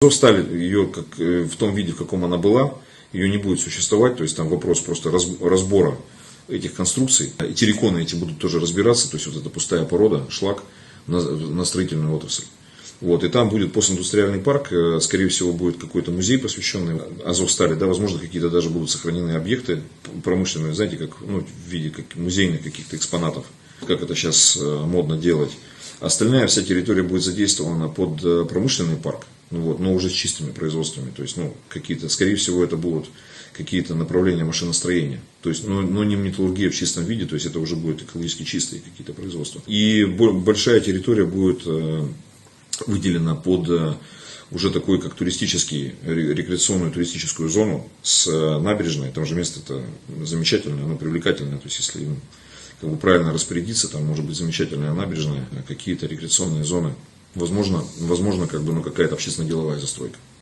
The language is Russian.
Азовсталь, ее как, э, в том виде, в каком она была, ее не будет существовать, то есть там вопрос просто раз- разбора этих конструкций. И терриконы эти будут тоже разбираться, то есть вот эта пустая порода, шлак на, на строительную отрасль. Вот, и там будет постиндустриальный парк, э, скорее всего, будет какой-то музей, посвященный Азовстали, да, возможно, какие-то даже будут сохранены объекты промышленные, знаете, как, ну, в виде как музейных каких-то экспонатов, как это сейчас э, модно делать. Остальная вся территория будет задействована под э, промышленный парк, ну вот, но уже с чистыми производствами. То есть, ну, какие-то, скорее всего, это будут какие-то направления машиностроения. То есть, но, но не металлургия в чистом виде, то есть это уже будет экологически чистые какие-то производства. И бо- большая территория будет э, выделена под э, уже такой, как туристический, ре- рекреационную туристическую зону с набережной. Там же место это замечательное, оно привлекательное. То есть, если как бы правильно распорядиться, там может быть замечательная набережная, какие-то рекреационные зоны. Возможно, возможно как бы, ну, какая-то общественно-деловая застройка.